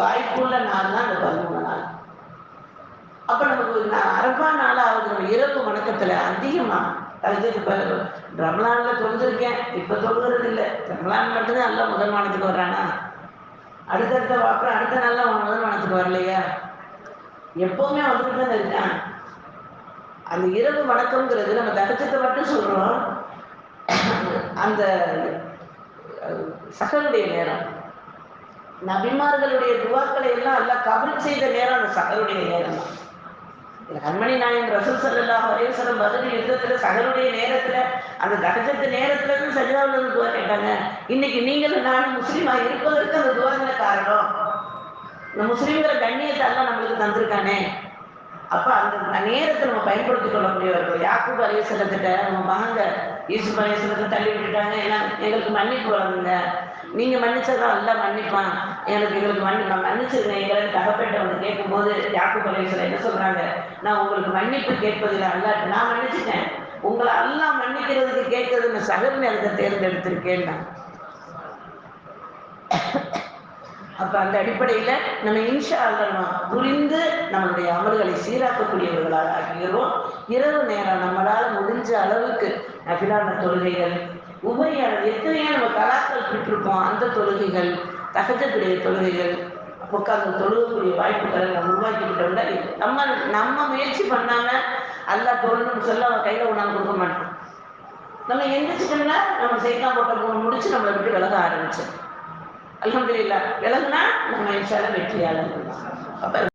வாய்ப்புள்ள நாள் தான் அந்த பதிமூணு நாள். அப்ப நமக்கு நான் அரபா நாளாவது நம்ம இரவு வணக்கத்துல அதிகமா அது இப்ப ரமலான்ல தொழுதுருக்கேன் இப்ப தொழுகிறது இல்லை ரமலான் மட்டும்தான் நல்லா முதல் வானத்துக்கு வர்றானா? அடுத்தடுத்த அப்புறம் அடுத்த நாள்ல அவன் முதல் வானத்துக்கு வரலையா? எப்பவுமே வந்துட்டு தான் இருக்கான். அந்த இரவு வணக்கம்ங்கிறது நம்ம தகச்சத்தை மட்டும் சொல்றோம். அந்த சகனுடைய நேரம். நபிமார்களுடைய துவாக்களை எல்லாம் எல்லாம் கபல் செய்த நேரம் அந்த சகருடைய நேரம். தான் கண்மணி நாயன் ரசூல் சல்லல்லாஹு அலைஹி பதில் யுத்தத்துல சகருடைய நேரத்துல அந்த தகஜத்து நேரத்துல இருந்து சஜிதாவில் இருந்து துவா கேட்டாங்க. இன்னைக்கு நீங்களும் நானும் முஸ்லீமா இருப்பதற்கு அந்த துவாங்கின காரணம். இந்த முஸ்லீம்கிற கண்ணியத்தை எல்லாம் நம்மளுக்கு தந்திருக்கானே. அப்ப அந்த நேரத்தை நம்ம பயன்படுத்திக் கொள்ளக்கூடியவர்கள் யாக்கூப் அலையசலத்திட்ட நம்ம மகங்க யூசுப் அலையசலத்தை தள்ளி விட்டுட்டாங்க. ஏன்னா எங்களுக்கு மன்னிப்பு வளருங்க நீங்க மன்னிச்சதான் எல்லாம் மன்னிப்பான். எனக்கு எங்களுக்கு மன்னி நான் மன்னிச்சிருங்க எங்களை தகப்பட்ட வந்து கேட்கும்போது யாக்கு அலையசலம் என்ன சொல்றாங்க? நான் உங்களுக்கு மன்னிப்பு கேட்பதில்லை அல்ல நான் மன்னிச்சிட்டேன். உங்களை எல்லாம் மன்னிக்கிறதுக்கு கேட்கறதுன்னு சகர் நேரத்தை தேர்ந்தெடுத்திருக்கேன் அப்ப அந்த அடிப்படையில நம்ம இன்ஷா அல்லாஹ் புரிந்து நம்மளுடைய அமல்களை சீராக்கக்கூடியவர்களாக ஆக்குகிறோம். இரவு நேரம் நம்மளால முடிஞ்ச அளவுக்கு நபிலான தொழுகைகள் உபரியான எத்தனையோ நம்ம கலாக்கள் பெற்றிருக்கோம். அந்த தொழுகைகள் தகஜக்கூடிய தொழுகைகள் உட்கார்ந்து தொழுகக்கூடிய வாய்ப்புகளை நம்ம உருவாக்கிக்கிட்டோம்னா நம்ம நம்ம முயற்சி பண்ணாம அல்லா தொழுன்னு சொல்ல அவன் கையில உணவு கொடுக்க மாட்டோம் நம்ம எந்திரிச்சிட்டோம்னா நம்ம சைத்தான் போட்ட முடிச்சு நம்மளை விட்டு விலக ஆரம்பிச்சோம் அல்ஹம்துலில்லாஹ். விலகுனா நம்ம இன்ஷால்லா வெற்றியாளர்கள் அப்ப